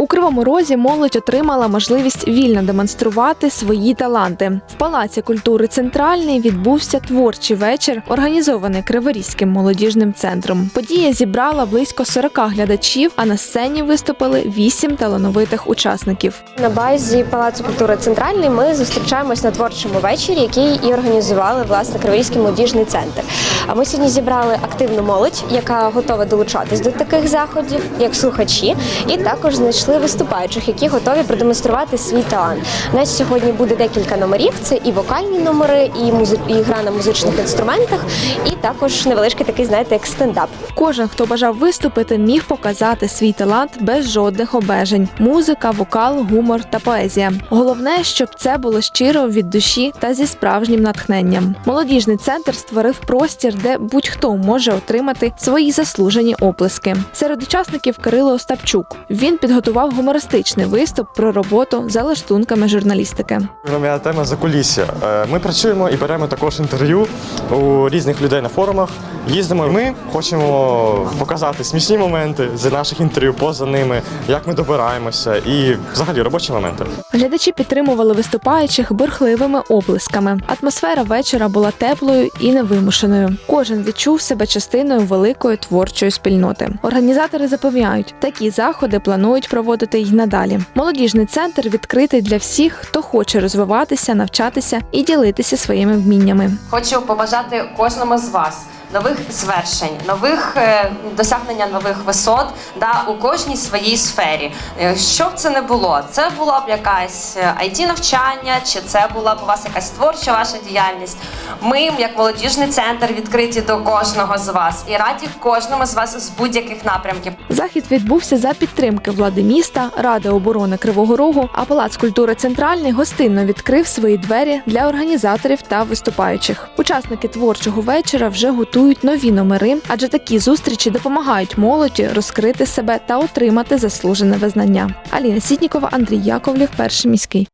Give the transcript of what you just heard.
У Кривому Розі молодь отримала можливість вільно демонструвати свої таланти. В Палаці культури Центральний відбувся творчий вечір, організований Криворізьким молодіжним центром. Подія зібрала близько 40 глядачів, а на сцені виступили 8 талановитих учасників. На базі Палацу культури Центральний ми зустрічаємось на творчому вечорі, який і організували власне Криворізький молодіжний центр. А ми сьогодні зібрали активну молодь, яка готова долучатись до таких заходів, як слухачі, і також знайшли виступаючих, які готові продемонструвати свій талант. У нас сьогодні буде декілька номерів: це і вокальні номери, і музи... і гра на музичних інструментах, і також невеличкий такий, знаєте, як стендап. Кожен, хто бажав виступити, міг показати свій талант без жодних обмежень: музика, вокал, гумор та поезія. Головне, щоб це було щиро від душі та зі справжнім натхненням. Молодіжний центр створив простір, де будь-хто може отримати свої заслужені оплески. Серед учасників Кирило Остапчук. Він підготував гумористичний виступ про роботу за лаштунками журналістики. Моя тема закулісся. Е, Ми працюємо і беремо також інтерв'ю у різних людей на форумах. Їздимо. Ми хочемо показати смішні моменти з наших інтерв'ю, поза ними, як ми добираємося, і взагалі робочі моменти. Глядачі підтримували виступаючих бурхливими оплесками. Атмосфера вечора була теплою і невимушеною. Кожен відчув себе частиною великої творчої спільноти. Організатори запевняють, такі заходи планують проводити й надалі. Молодіжний центр відкритий для всіх, хто хоче розвиватися, навчатися і ділитися своїми вміннями. Хочу побажати кожному з вас нових звершень, нових е, досягнення нових висот да, у кожній своїй сфері. Е, Що б це не було, це була б якась it навчання, чи це була б у вас якась творча ваша діяльність. Ми, як молодіжний центр, відкриті до кожного з вас і раді кожному з вас з будь-яких напрямків. Захід відбувся за підтримки влади міста, Ради оборони Кривого Рогу, а Палац культури Центральний гостинно відкрив свої двері для організаторів та виступаючих. Учасники творчого вечора вже готують нові номери, адже такі зустрічі допомагають молоді розкрити себе та отримати заслужене визнання. Аліна Сітнікова, Андрій Яковлів, перший міський.